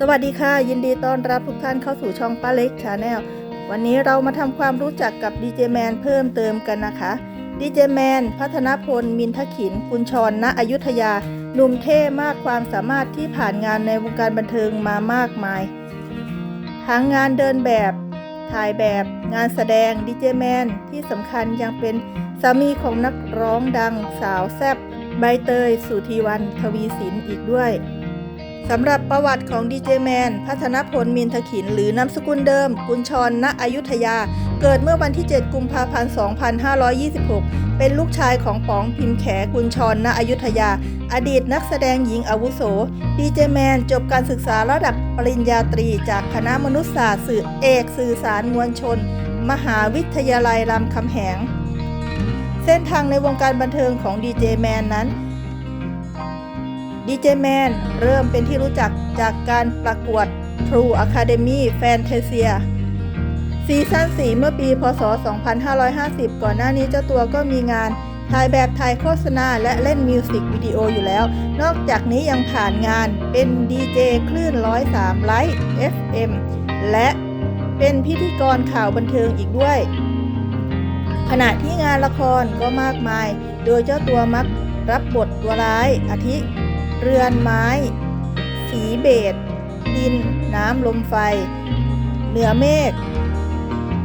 สวัสดีค่ะ ยินดีต้อนรับทุกท่านเข้าสู่ช่องป้าเล็กชาแนลวันนี้เรามาทำความรู้จักกับดีเจแมนเพิ่มเติมกันนะคะดีเจแมนพัฒนพล มินทขินกุลชรณอยุธยาหนุ่มเท่มากความสามารถที่ผ่านงานในวงการบันเทิงมามากมาย ทั้งงานเดินแบบ ถ่ายแบบ งานแสดงดีเจแมนที่สำคัญยังเป็นสามีของนักร้องดังสาวแซบใบเตย สุธีวัน ทวีสินอีกด้วย สำหรับประวัติของดีเจแมน พัฒนพลมินทขิน หรือนามสกุลเดิม กุลชร ณ อยุธยา เกิดเมื่อวันที่ 7 กุมภาพันธ์ 2526 เป็นลูกชายของป๋องพิมพ์แขกุลชร ณ อยุธยา อดีตนักแสดงหญิงอาวุโส ดีเจแมน จบการศึกษาระดับปริญญาตรี จากคณะมนุษยศาสตร์สื่อเอกสื่อสารมวลชน มหาวิทยาลัยรามคำแหง เส้นทางในวงการบันเทิงของดีเจแมนนั้น ดีเจแมนเริ่มเป็นที่รู้จักจากการประกวด True Academy Fantasia ซีซั่น4เมื่อปีพศ 2550 ก่อนหน้านี้เจ้าตัวก็มีงานถ่ายแบบถ่ายโฆษณาและเล่นมิวสิกวิดีโออยู่แล้ว นอกจากนี้ยังผ่านงานเป็นดีเจคลื่น 103 ไลท์ FM และเป็นพิธีกรข่าวบันเทิงอีกด้วย ขณะที่งานละครก็มากมาย โดยเจ้าตัวมักรับบทตัวร้ายอาทิ เรือนไม้ สีเบดดิน น้ำลมไฟ เหนือเมฆ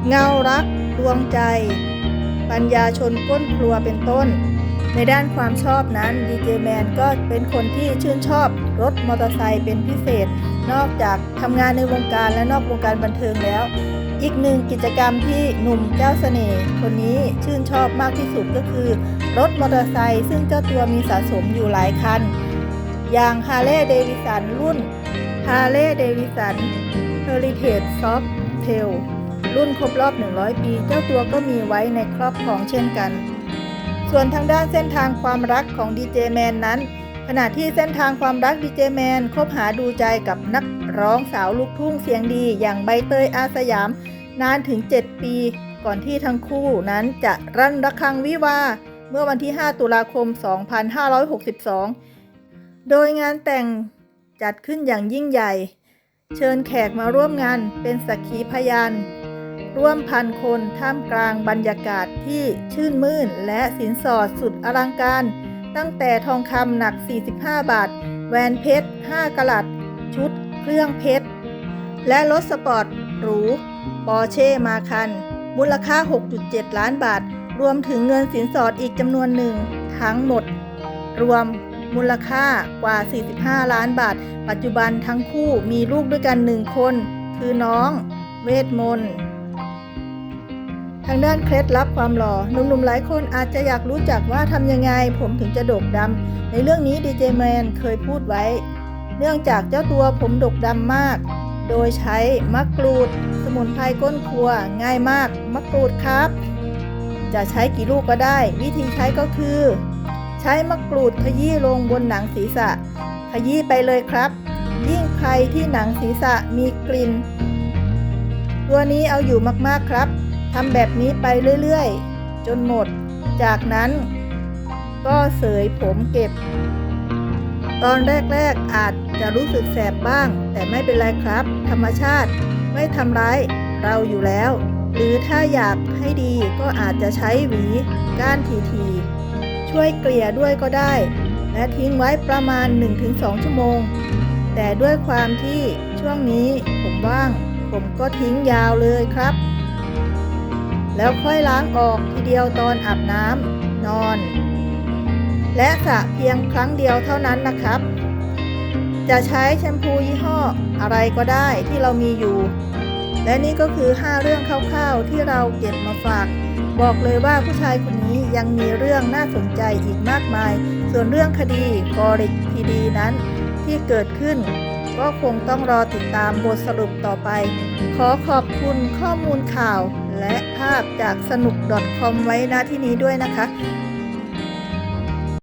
เงารัก ดวงใจ ปัญญาชนก้นครัวเป็นต้น ในด้านความชอบนั้นดีเจแมนก็เป็นคนที่ชื่นชอบรถมอเตอร์ไซค์เป็นพิเศษ นอกจากทำงานในวงการและนอกวงการบันเทิงแล้วอีกหนึ่งกิจกรรมที่หนุ่มเจ้าเสน่ห์คนนี้ชื่นชอบมากที่สุดก็คือ รถมอเตอร์ไซค์ซึ่งเจ้าตัวมีสะสมอยู่หลายคัน อย่าง h a r l e y Davidson รุ่น h a r l e y Davidson Heritage Soft Tail รุ่นครบรอบ 100 ปี เจ้าตัวก็มีไว้ในครอบครองเช่นกัน ส่วนทางด้านเส้นทางความรักของดีเจแมนนั้น ขณะที่เส้นทางความรักดีเจแมนคบหาดูใจกับนักร้องสาวลูกทุ่งเสียงดีอย่างใบเตยอาสยาม นานถึง 7 ปี ก่อนที่ทั้งคู่นั้นจะรั่นระฆังวิวา เมื่อวันที่ 5 ตุลาคม 2562 โดยงานแต่งจัดขึ้นอย่างยิ่งใหญ่ เชิญแขกมาร่วมงานเป็นสักขีพยานร่วมพันคนท่ามกลางบรรยากาศที่ชื่นมื่น และสินสอดสุดอลังการ ตั้งแต่ทองคำหนัก 45 บาท แหวนเพชร 5กะลัด ชุด เครื่องเพชร และรถสปอร์ต หรูปอเช่มาคัน มูลค่า 6.7 ล้านบาท รวมถึงเงินสินสอดอีกจำนวนหนึ่ง ทั้งหมด รวม มูลค่ากว่า 45 ล้านบาท ปัจจุบันทั้งคู่มีลูกด้วยกันหนึ่งคน คือน้อง เวทมนต์ทางด้านเคล็ดลับความหล่อหนุ่มๆหลายคนอาจจะอยากรู้จักว่าทำยังไง ผมถึงจะดกดำในเรื่องนี้ดีเจแมนเคยพูดไว้ เนื่องจากเจ้าตัวผมดกดำมาก โดยใช้มะกรูด สมุนไพรก้นครัว ง่ายมากมะกรูดครับ จะใช้กี่ลูกก็ได้ วิธีใช้ก็คือ ใช้มะกรูดขยี้ลงบนหนังศีรษะ ขยี้ไปเลยครับ ยิ่งใครที่หนังศีรษะมีกลิ่น ตัวนี้เอาอยู่มากๆครับทำแบบนี้ไปเรื่อยๆ จนหมด จากนั้นก็เสยผมเก็บ ตอนแรกๆอาจจะรู้สึกแสบบ้าง แต่ไม่เป็นไรครับ ธรรมชาติไม่ทำร้ายเราอยู่แล้ว หรือถ้าอยากให้ดีก็อาจจะใช้หวีก้านทีๆ ช่วยเกลี่ยด้วยก็ได้ และทิ้งไว้ประมาณ 1-2 ชั่วโมง แต่ด้วยความที่ช่วงนี้ผมว่าง ผมก็ทิ้งยาวเลยครับ แล้วค่อยล้างออกทีเดียวตอนอาบน้ำนอน และสระเพียงครั้งเดียวเท่านั้นนะครับ จะใช้แชมพูยี่ห้ออะไรก็ได้ที่เรามีอยู่ และนี่ก็คือ 5 เรื่องคร่าวๆที่เราเก็บมาฝาก บอกเลยว่าผู้ชายคนนี้ยังมีเรื่องน่าสนใจอีกมากมาย ส่วนเรื่องคดีกอริกพีดีนั้นที่เกิดขึ้น ก็คงต้องรอติดตามบทสรุปต่อไป ขอขอบคุณข้อมูลข่าวและภาพจากสนุก .com ไว้ณที่นี้ด้วยนะคะ